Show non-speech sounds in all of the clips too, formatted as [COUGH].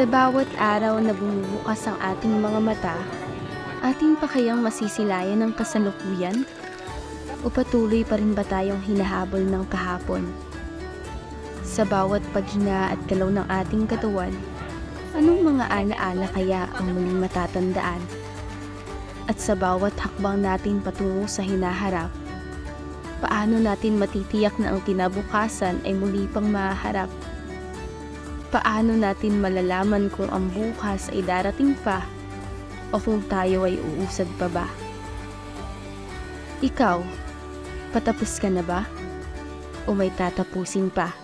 Sa bawat araw na bumubukas ang ating mga mata, ating pa kayang masisilayan ng kasalukuyan? O patuloy pa rin ba tayong hinahabol ng kahapon? Sa bawat paghinga at galaw ng ating katawan, anong mga alaala kaya ang muling matatandaan? At sa bawat hakbang natin patungo sa hinaharap, paano natin matitiyak na ang kinabukasan ay muli pang maharap? Paano natin malalaman kung ang bukas ay darating pa o kung tayo ay uusad pa ba? Ikaw, patapos ka na ba? O may tatapusin pa?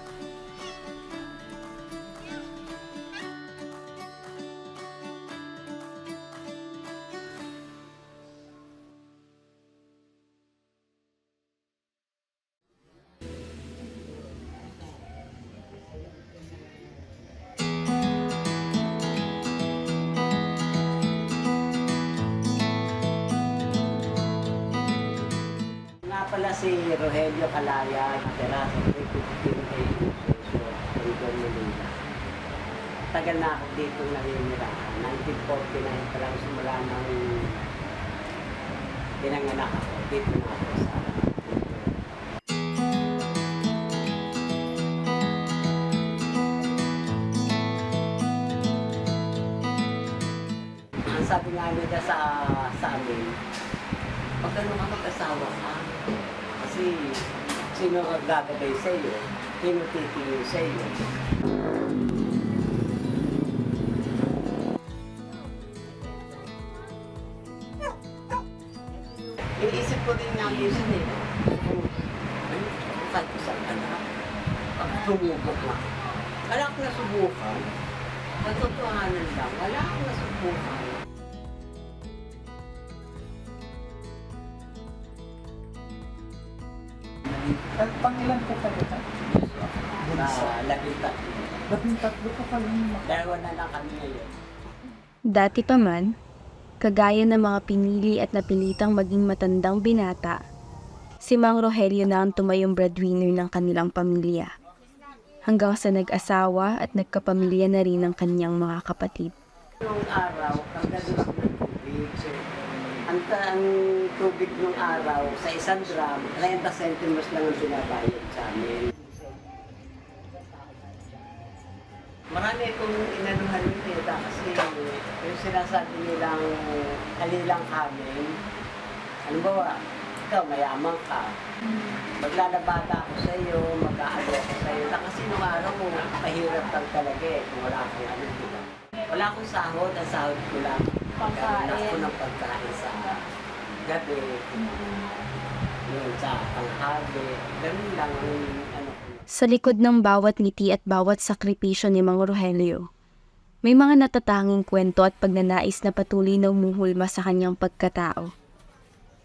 Sabi nga nila sa, sa amin, pag ano ka mag-asawa ka, kasi sino ang gagabay sa iyo, sino titingin sa iyo. Iisip ko din nga minsan eh, kung kahit isang anak, pag tumubok na, wala akong nasubukan. Sa totohanan lang, wala akong nasubukan. At pangilan po kayo ka? Na labing tatlo. Labing tatlo po kayo Dalawa na lang kami ngayon. Dati pa man, kagaya ng mga pinili at napilitang maging matandang binata, si Mang Rogelio na ang tumayong breadwinner ng kanilang pamilya. Hanggang sa nag-asawa at nagkapamilya na rin ng kanyang mga kapatid. Nung araw, kagalos ng tubig. Ang, ang tubig nung araw, sa isang drum, 30 centimos lang ang binabayad sa amin. Marami kong inanuhan nila kasi yung sinasabi nilang kalilang kanin, halimbawa, ikaw mayaman ka, maglalabata ako sa iyo, mag-aalo ako sa iyo. Na kasi nung araw mo, mahirap lang talaga eh, kung wala akong ano. Wala akong sahod, ang sahod ko lang. Pagkain. Ng pagkain sa gabi, yun, sa tanghali, ganun lang ang ano. Sa likod ng bawat ngiti at bawat sakripisyo ni Mang Rogelio, may mga natatanging kwento at pagnanais na patuloy na umuhulma sa kanyang pagkatao.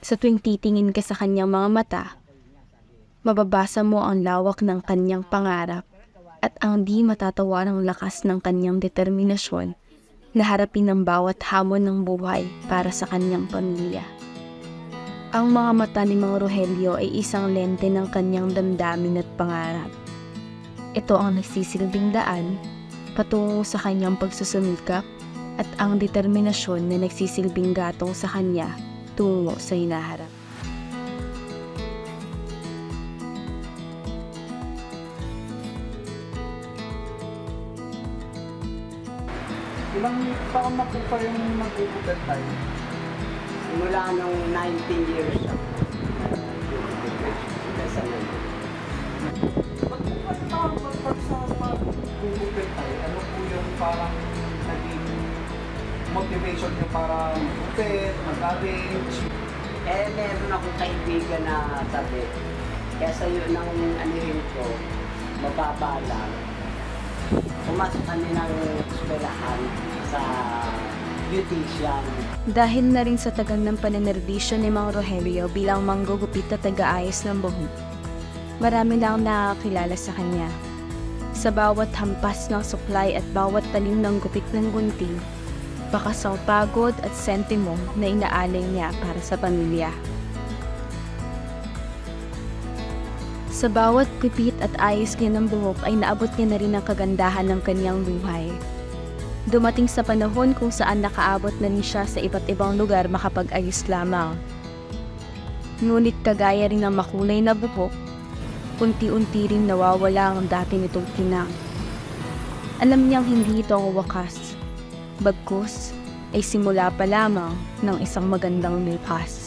Sa tuwing titingin ka sa kanyang mga mata, mababasa mo ang lawak ng kanyang pangarap at ang di matatawarang lakas ng kanyang determinasyon na harapin ang bawat hamon ng buhay para sa kanyang pamilya. Ang mga mata ni Mang Rogelio ay isang lente ng kanyang damdamin at pangarap. Ito ang nagsisilbing daan patungo sa kanyang pagsusumikap at ang determinasyon na nagsisilbing gatong sa kanya tungo sa hinaharap. Ilang taon na po kayong nag-uugat tayo? Simula nung 19 years sa mag-uugat tayo? Ano po yung parang naging motivation nyo para mag-uugat, mag-arrange? Eh, meron akong kaibigan na sabi, kesa yun ang anuhin ko, mababa lang. Pumasok kami ng eskwelahan sa beautician. Dahil na rin sa tagal ng pananerdisyo ni Mang Rogelio bilang manggugupit at taga-ayos ng buhok, marami na ang nakakilala sa kanya. Sa bawat hampas ng suklay at bawat talim ng gupit ng gunting, bakas ang pagod at sentimo na inaalay niya para sa pamilya. Sa bawat pipit at ayos niya ng buhok ay naabot niya na rin ang kagandahan ng kanyang buhay. Dumating sa panahon kung saan nakaabot na rin siya sa iba't ibang lugar makapag-ayos lamang. Ngunit kagaya rin ng makulay na buhok, unti-unti rin nawawala ang dati nitong kinang. Alam niyang hindi ito ang wakas. Bagkus ay simula pa lamang ng isang magandang lipas.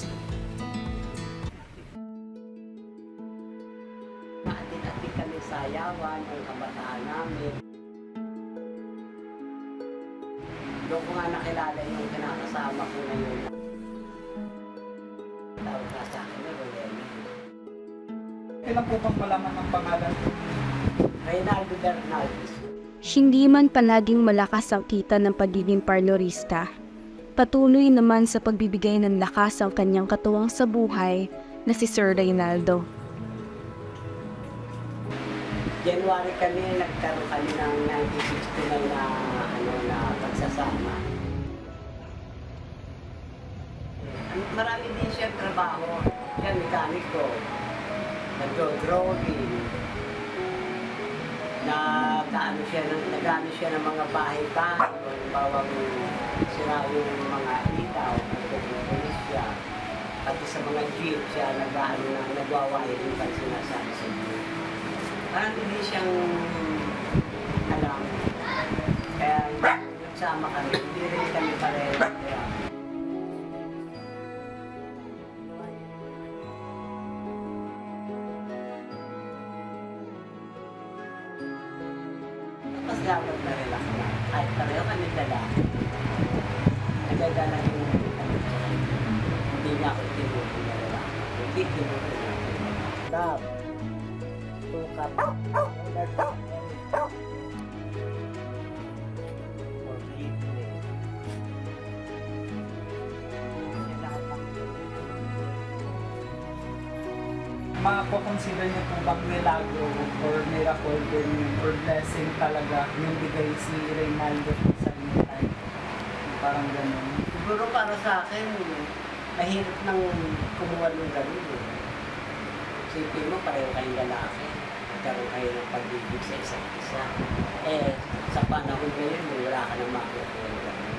Hindi man palaging malakas ang kita ng pagiging parlorista, patuloy naman sa pagbibigay ng lakas ang kanyang katuwang sa buhay na si Sir Reynaldo. January kami, nagkaroon kami ng 1969 na, ano, na pagsasama. Marami din siya trabaho. Siya, mekaniko. Nagdo-drawing. Nag-ano siya, nag-ano siya ng mga bahay-bahay. Halimbawa, sira yung mga ilaw, nagpupulis siya. Pati sa mga jeep, siya nag-ano na, nagwawiring pag sinasabi sa jeep. Parang hindi siyang alam. Kaya nagsama kami, hindi rin kami pareho. Mako-consider niyo po bang milagro or miracle din or blessing talaga yung bigay si Reynaldo sa inyo? Parang ganun. Siguro para sa akin, mahirap nang kumuha ng ganun eh. Sipin mo, pareho kayong lalaki. Nagkaroon kayo ng pag-ibig sa isa't isa. Eh, sa panahon ngayon, wala ka nang makukuha ng ganun.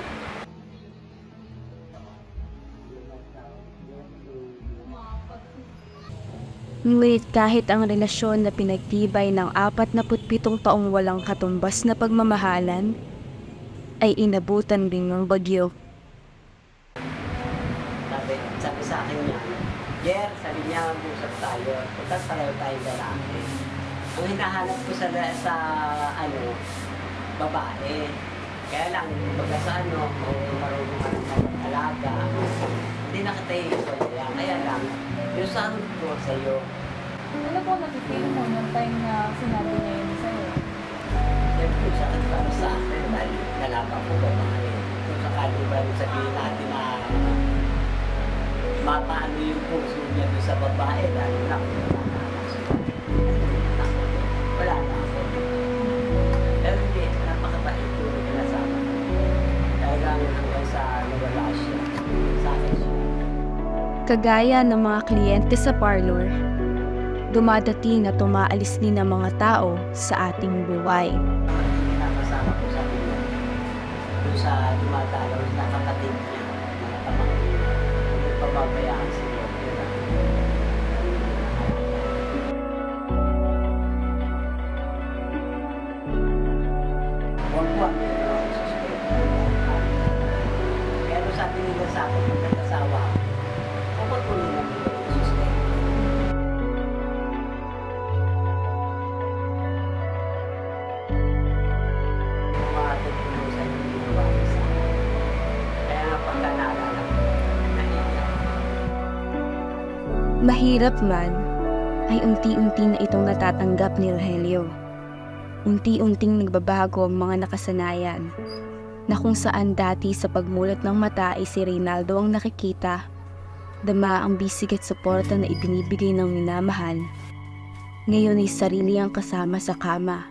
Ngunit kahit ang relasyon na pinagtibay ng 47 taong walang katumbas na pagmamahalan, ay inabutan din ng bagyo. Sabi, sabi sa akin niya, Jer, sabi niya, mag-usap tayo. Puntas pareho tayo lalaki. Ang hinahanap ko sa, sa ano, babae. Kaya lang, baga sa ano, kung marunong ka ng mag-alaga, hindi na kita iiwan. Kaya lang, yung sagot ko sa iyo, Ano po nakikita mo nung time na sinabi niya yun sa'yo? Siyempre, sakit para sa akin dahil nalaman ko babae. Kung sakali ba yung sabihin natin na mapaano yung puso niya doon sa babae dahil na Kagaya ng mga kliyente sa parlor, dumadating at tumaalis din ang mga tao sa ating buhay. Nakasama ko sa kanya. Sa dumadalaw na kapatid niya. Mga pamangkin. Pababayaan Mahirap man, ay unti-unti na itong natatanggap ni Rogelio. Unti-unting nagbabago ang mga nakasanayan na kung saan dati sa pagmulat ng mata ay si Reynaldo ang nakikita, dama ang bisig at suporta na ibinibigay ng minamahal. Ngayon ay sarili ang kasama sa kama.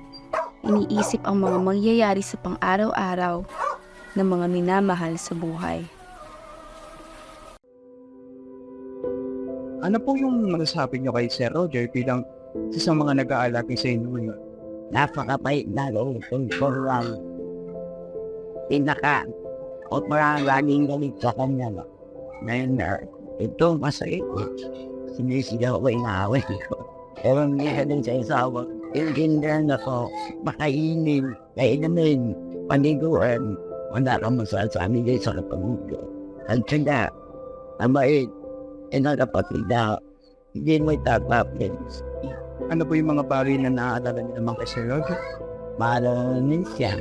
Iniisip ang mga mangyayari sa pang-araw-araw ng mga minamahal sa buhay. Ano po yung masasabi nyo kay Sir Roger bilang isa sa mga nag-aalaki sa inyo ngayon? napakabait na loob ko lang. pinaka o parang laging galit sa kanya. No? Ngayon na, ito masakit. Sinisigaw ko, inaaway ko. Pero ka din sa isawa. Intindihan ako, makainin, kainamin, paniguan. Wala kang masasabi din sa kapamilya. At saka, ina kapatid na, hindi mo itatapin. Ano po yung mga bagay na naaalala niyo naman kay Sir Roger? Maranin siya.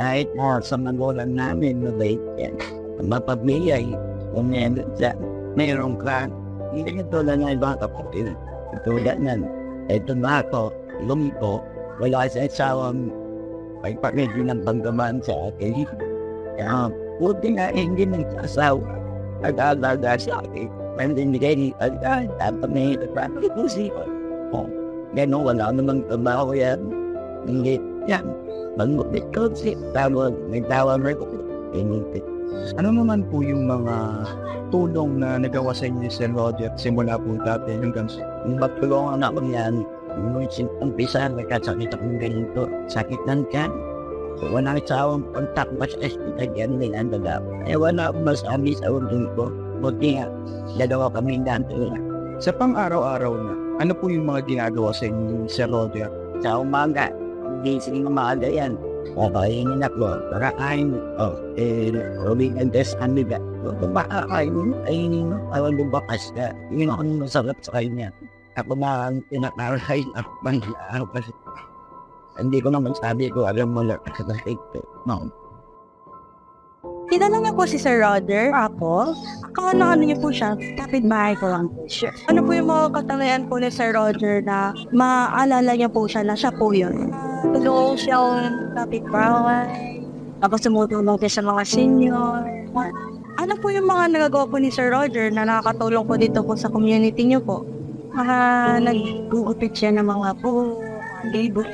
Kahit mo sa magulang namin, mabait yan. Mapabiyay, kung meron siya, meron ka. Hindi ka tulad ng ibang kapatid. Tulad nan, eto na ako, lumiko, wala sa isawang may pamilya ng paggaman sa akin. Kaya, buti nga hindi nagsasawa. Nag-alaga sa akin. Pandinigay, agad, dapat may nagpapit ko siya. Oh, gano'n, wala namang trabaho yan. Hindi, yan. Magmukit ko siya. Tawag, may tawag mo ko. Pinipit. Ano naman po yung mga tulong na nagawa sa inyo ni Sir Roger simula po dati hanggang sa magtulungan ako yan, nung umpisa, nagkasakit akong ganito. Sakit ng tiyan. Wala sa akong kontak ba sa hospital yan, may nandaga. Eh, wala akong masabi sa undong ko. Buti nga, dalawa kami nandaga. Sa pang-araw-araw na, ano po yung mga ginagawa sa inyo Sir Roger? Sa umaga, gising ng umaga yan. Kakainin ako, kakain. Oh, eh, ruling and test ano ba? Kung makakain, kainin mo, awan mo bakas ka. Yun nung masarap sa kanya. Ako na ang pinakaray at pangyaw kasi hindi ko naman sabi ko, alam mo lang, sa ko. No. Kilala niyo po si Sir Roger, ako. Ako ano ano niyo po siya, kapitbahay ko lang po siya. Ano po yung mga katangayan po ni Sir Roger na maaalala niya po siya na siya po yun. Tulungan siyang kapitbahay, tapos tumutulong din sa mga senior. Ano po yung mga nagagawa po ni Sir Roger na nakakatulong po dito po sa community niyo po? Mga nag-uupit siya ng mga po, labor,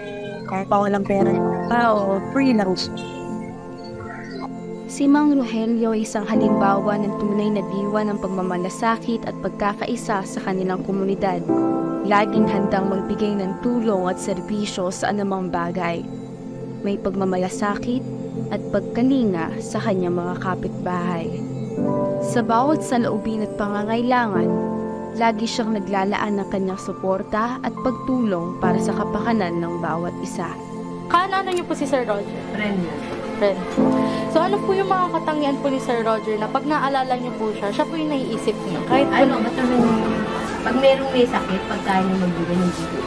kahit pa walang pera yung tao, freelance. Si Mang Rogelio ay isang halimbawa ng tunay na diwa ng pagmamalasakit at pagkakaisa sa kanilang komunidad. Laging handang magbigay ng tulong at serbisyo sa anumang bagay. May pagmamalasakit at pagkalinga sa kanyang mga kapitbahay. Sa bawat salaubin at pangangailangan, lagi siyang naglalaan ng kanyang suporta at pagtulong para sa kapakanan ng bawat isa. Kaano niyo po si Sir Roger? Friend. Friend. Ano po yung mga katangian po ni Sir Roger na pag naalala niyo po siya, siya po yung naiisip niyo? Kahit po ano, may, pag merong may sakit, pagkain niya magbigay ng bigay.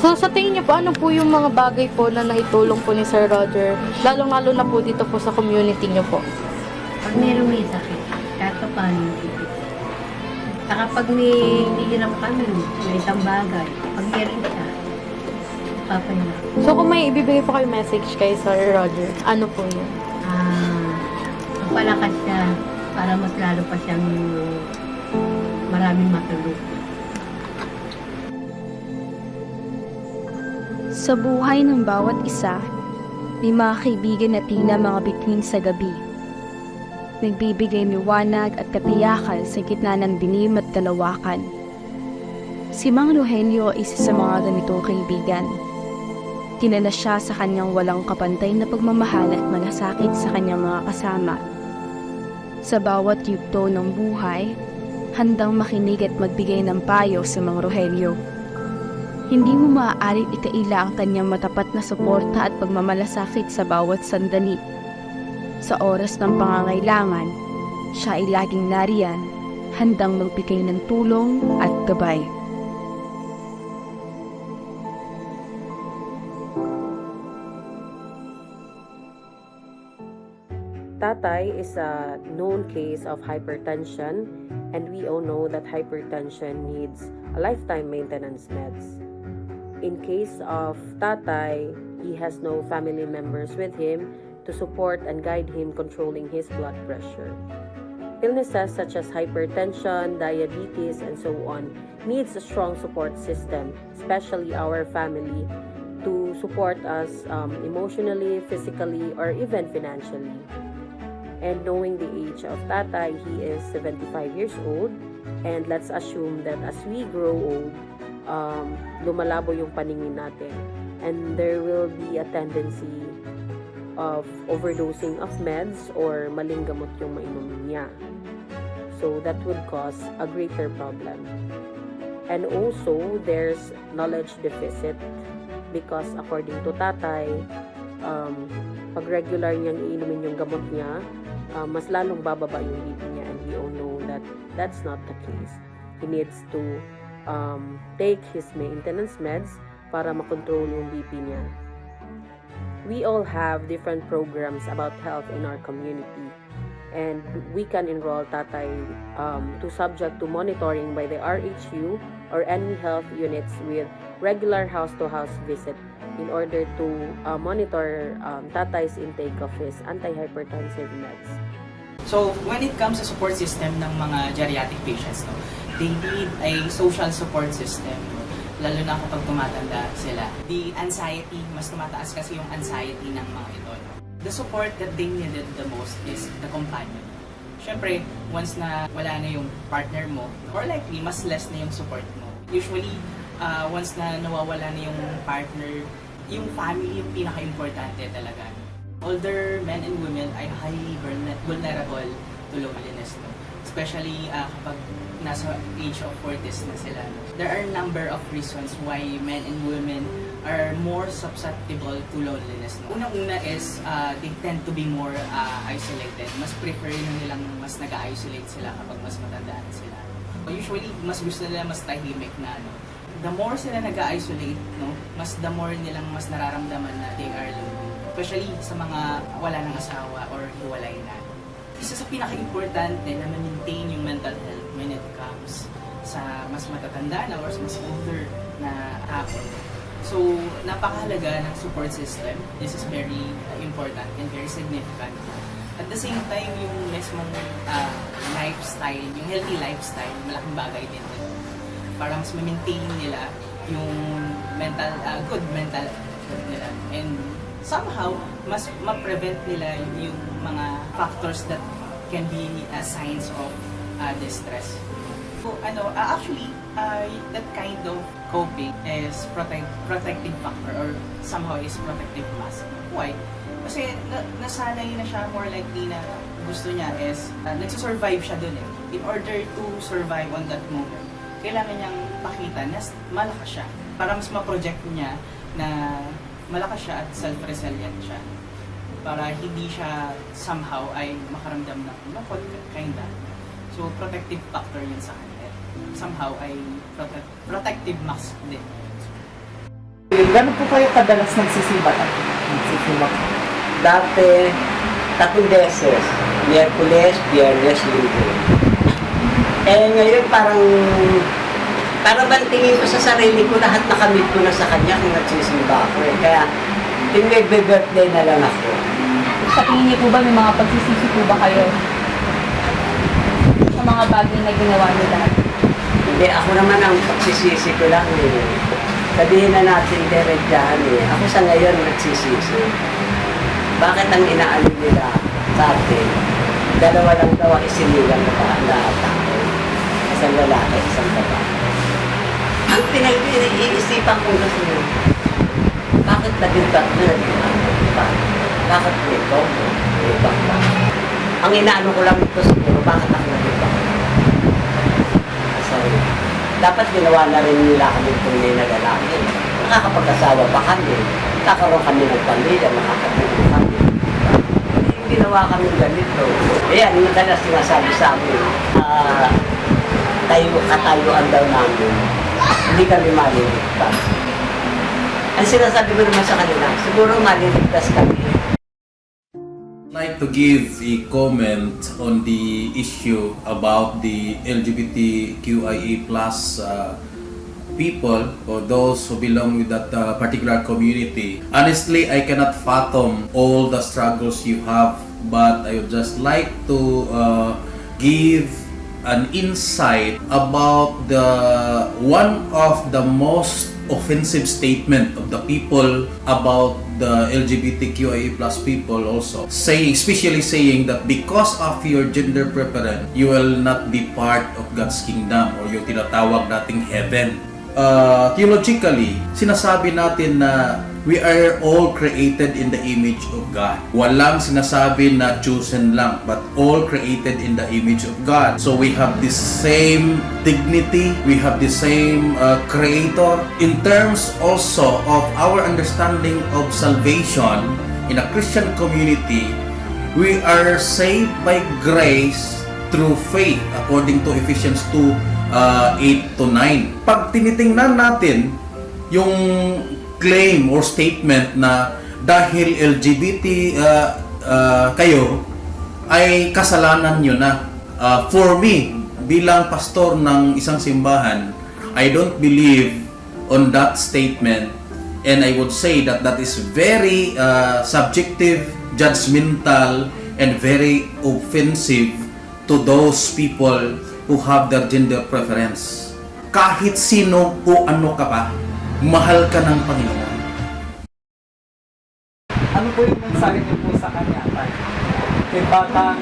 So sa tingin niyo po, ano po yung mga bagay po na naitulong po ni Sir Roger, lalong-lalo na po dito po sa community niyo po? Pag merong may sakit, kahit pa paano. Saka pag may hihiram kami, may isang bagay, pag meron siya, papahinga. So kung may ibibigay po kayo message kay Sir Roger, ano po yun? Ah, magpalakas siya para mas lalo pa siyang maraming matulog. Sa buhay ng bawat isa, may mga kaibigan na tila mga bituin sa gabi. Nagbibigay liwanag at katiyakan sa gitna ng dilim at kalawakan. Si Mang Rogelio ay isa sa mga ganitong kaibigan. Kilala siya sa kanyang walang kapantay na pagmamahal at malasakit sa kanyang mga kasama. Sa bawat yugto ng buhay, handang makinig at magbigay ng payo sa Mang Rogelio. Hindi mo maaaring ikaila ang kanyang matapat na suporta at pagmamalasakit sa bawat sandali. Sa oras ng pangangailangan, siya ay laging nariyan, handang magbigay ng tulong at gabay. Tatay is a known case of hypertension, and we all know that hypertension needs a lifetime maintenance meds. In case of Tatay, he has no family members with him to support and guide him controlling his blood pressure. Illnesses such as hypertension, diabetes, and so on needs a strong support system, especially our family, to support us um, emotionally, physically, or even financially. And knowing the age of Tatay, he is 75 years old. And let's assume that as we grow old, um, lumalabo yung paningin natin. And there will be a tendency of overdosing of meds or maling gamot yung mainom niya. So that would cause a greater problem. And also, there's knowledge deficit because according to tatay, um, pag regular niyang iinumin yung gamot niya, uh, mas lalong bababa yung BP niya and we all know that that's not the case. He needs to um, take his maintenance meds para makontrol yung BP niya. We all have different programs about health in our community and we can enroll tatay um, to subject to monitoring by the RHU or any health units with regular house-to-house visit in order to uh, monitor um, tatay's intake of his antihypertensive meds. So, when it comes sa support system ng mga geriatric patients, no, they need a social support system, lalo na kapag tumatanda sila. The anxiety, mas tumataas kasi yung anxiety ng mga ito. The support that they needed the most is the companion. Siyempre, once na wala na yung partner mo, or likely, mas less na yung support mo. Usually, uh, once na nawawala na yung partner, yung family yung pinaka-importante talaga older men and women ay highly vulner- vulnerable to loneliness. No? Especially uh, kapag nasa age of 40s na sila. There are a number of reasons why men and women are more susceptible to loneliness. No? Unang-una is uh, they tend to be more uh, isolated. Mas prefer nilang mas nag-isolate sila kapag mas matandaan sila. Usually, mas gusto nila mas tahimik na ano. The more sila nag-isolate, no, mas the more nilang mas nararamdaman na they are lonely especially sa mga wala ng asawa or hiwalay na. Isa sa pinaka-importante na ma-maintain yung mental health when it comes sa mas matatanda na or mas older na tao. So, napakahalaga ng support system. This is very uh, important and very significant. At the same time, yung mismong uh, lifestyle, yung healthy lifestyle, malaking bagay din ito. Para mas ma-maintain nila yung mental, uh, good mental health nila. And somehow, mas ma-prevent nila yung mga factors that can be uh, signs of uh, distress. So, ano, uh, actually, uh, that kind of coping is protect, protective factor or somehow is protective mask. Why? Kasi na, nasanay na siya more likely na gusto niya is uh, nagsusurvive siya dun eh. In order to survive on that moment, kailangan niyang pakita na malakas siya para mas ma-project niya na malakas siya at self-resilient siya para hindi siya somehow ay makaramdam ng lungkot kinda. So, protective factor yun sa kanya. Somehow ay protect, protective mask din. Gano'n po kayo kadalas? Nagsisimba po. Dati, tatlong beses. Miyerkules, Biyernes, Linggo. Eh ngayon parang parang bang tingin ko sa sarili ko lahat nakamit ko na sa kanya kung nagsisimba ako eh. Kaya yung birthday na lang ako. Sa tingin niyo po ba may mga pagsisisi po ba kayo sa mga bagay na ginawa niyo dati? Hindi, ako naman ang pagsisisi ko lang eh. Sabihin na natin diretsahan eh. Ako sa ngayon nagsisisi. Bakit ang inaano nila sa atin? Dalawa lang daw ang isinilang na tao. Isang lalaki, isang babae. Ang pinag-iisipan ko kasi yun, bakit naging tatlo naging ano? Bakit? Bakit ito? Ito ba? Ang inaano ko lang ito siguro, bakit ako naging bakit? Kasi dapat ginawa na rin nila kami tunay na lalaki. Nakakapag-asawa pa kami. Kakaroon kami ng pamilya, makakatulong kami. Ginawa kami ganito. Ayan, yung madalas sinasabi sa amin, ah, tayo, katayuan daw namin. Hindi kami maliligtas. Ang sinasabi ko naman sa kanila, siguro maliligtas kami. like to give a comment on the issue about the LGBTQIA plus uh, people or those who belong with that uh, particular community. Honestly, I cannot fathom all the struggles you have, but I would just like to uh, give an insight about the one of the most offensive statement of the people about the LGBTQIA plus people also. Saying especially saying that because of your gender preference you will not be part of God's kingdom or yung tinatawag nating heaven. Uh, theologically, sinasabi natin na we are all created in the image of God. Walang sinasabi na chosen lang, but all created in the image of God. So we have the same dignity, we have the same uh, creator. In terms also of our understanding of salvation in a Christian community, we are saved by grace through faith according to Ephesians 2 uh, 8 to 9. Pag tinitingnan natin yung claim or statement na dahil LGBT uh, uh, kayo ay kasalanan nyo na. Uh, for me, bilang pastor ng isang simbahan, I don't believe on that statement and I would say that that is very uh, subjective, judgmental, and very offensive to those people who have their gender preference. Kahit sino o ano ka pa, mahal ka ng Panginoon. Ano po yung mensahe niyo po sa kanya, tay? Kay batang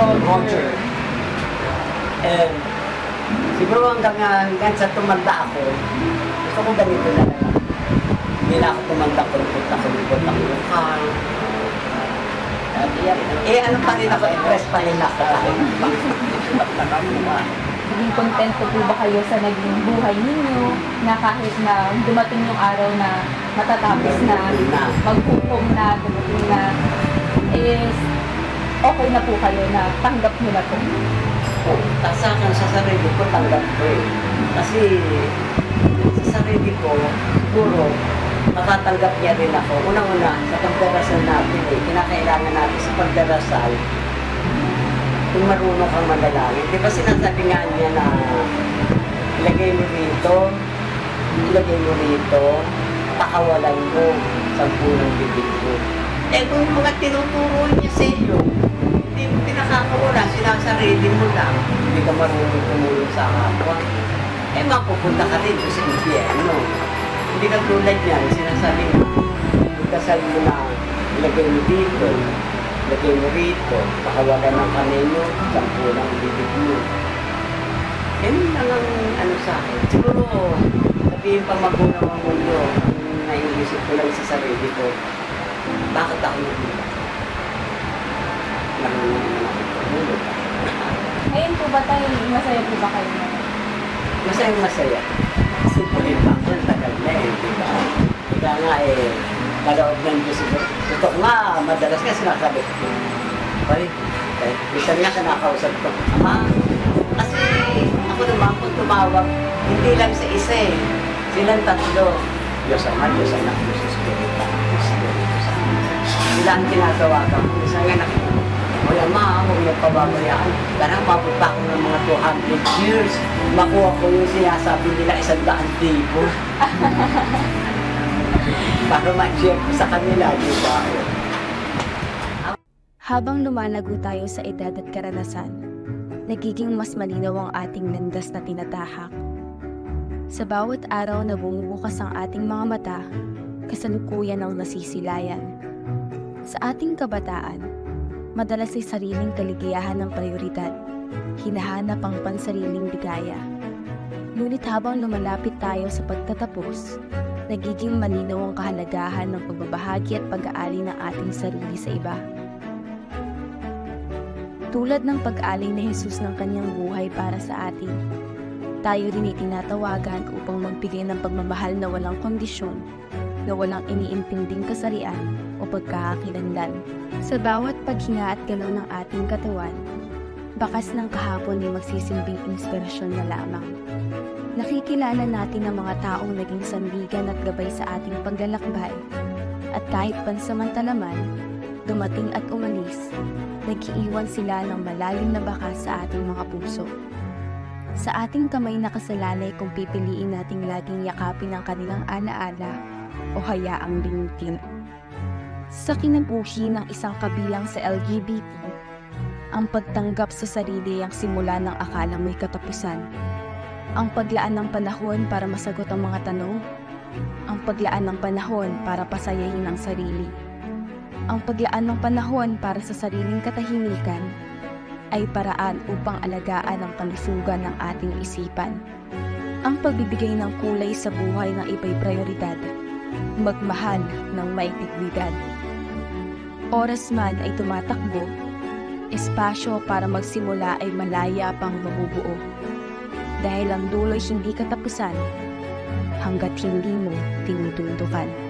Roger. Eh, siguro hanggang, hanggang sa tumanda ako, gusto ko ganito na lang. Hindi na ako tumanda kulpot na kulpot ang mukha. Yan. Eh, ano pa rin ako, impress pa rin ako. [LAUGHS] Naging kontento po ba kayo sa naging buhay ninyo na kahit na dumating yung araw na matatapos na maghukom na, dumating na, is okay na po kayo na tanggap nyo na po. Oh, sa akin, sa sarili ko, tanggap ko eh. Kasi sa sarili ko, siguro, matatanggap niya rin ako. Unang-una, sa pagdarasal natin eh, kinakailangan natin sa pagdarasal, kung marunong kang manalangin. Di ba sinasabi nga niya na ilagay mo rito, ilagay mo rito, pakawalan mo sa punong bibig mo. Eh kung mga tinuturo niya sa iyo, hindi mo pinakakawala, sinasarili mo lang, hindi ka marunong tumulong sa kapwa, eh mapupunta ka rin sa impyerno. Hindi ka tulad yan, sinasabi mo, pagkasal mo na, ilagay mo dito, ilagay mo rito, pakawalan ng kamay mo, sampu ng bibig mo. Yan lang ang ano sa akin. Siguro, sabihin pa magunaw ang mundo, ang naiisip ko lang sa sarili ko, bakit ako nagmula? Marunong naman ako tumulog. Ngayon po ba tayo, masaya po ba kayo? Masaya masaya. Kasi tuloy pa ako, tagal na eh, di ba? Kaya nga eh, nalood ng Diyos ko. Ito ko nga, madalas nga sinasabi ko. Pare, eh, minsan nga kinakausap ko, Ama, kasi ako naman kung tumawag, hindi lang sa isa eh. Silang tatlo. Diyos Ama, Diyos Anak, Diyos Espiritu. Sila ang ko. Minsan nga nakita ko, wala ma, huwag niyo pababayaan. Parang mabot pa ako ng mga 200 years. Makuha ko yung sinasabi nila isang daan libo. [LAUGHS] Para ma-share sa kanila, di ba? Habang lumalago tayo sa edad at karanasan, nagiging mas malinaw ang ating landas na tinatahak. Sa bawat araw na bumubukas ang ating mga mata, kasalukuyan ang nasisilayan. Sa ating kabataan, madalas ay sariling kaligayahan ng prioridad, hinahanap ang pansariling ligaya. Ngunit habang lumalapit tayo sa pagtatapos, nagiging malinaw ang kahalagahan ng pagbabahagi at pag-aali ng ating sarili sa iba. Tulad ng pag-alay ni Jesus ng kanyang buhay para sa atin, tayo rin itinatawagan upang magbigay ng pagmamahal na walang kondisyon, na walang iniintinding kasarian o pagkakakilanlan. Sa bawat paghinga at galaw ng ating katawan, bakas ng kahapon ay magsisilbing inspirasyon na lamang. Nakikilala natin ang mga taong naging sandigan at gabay sa ating paglalakbay. At kahit pansamantala man, dumating at umalis, nag-iiwan sila ng malalim na bakas sa ating mga puso. Sa ating kamay nakasalalay kung pipiliin nating laging yakapin ang kanilang alaala o hayaang limutin. Sa kinabuhi ng isang kabilang sa LGBT, ang pagtanggap sa sarili ang simula ng akala may katapusan. Ang paglaan ng panahon para masagot ang mga tanong, ang paglaan ng panahon para pasayahin ang sarili. Ang paglaan ng panahon para sa sariling katahimikan ay paraan upang alagaan ang kalusugan ng ating isipan. Ang pagbibigay ng kulay sa buhay ng iba'y prioridad. Magmahal ng may dignidad. Oras man ay tumatakbo, espasyo para magsimula ay malaya pang mabubuo. Dahil ang dulo'y hindi katapusan hanggat hindi mo tinutuntukan.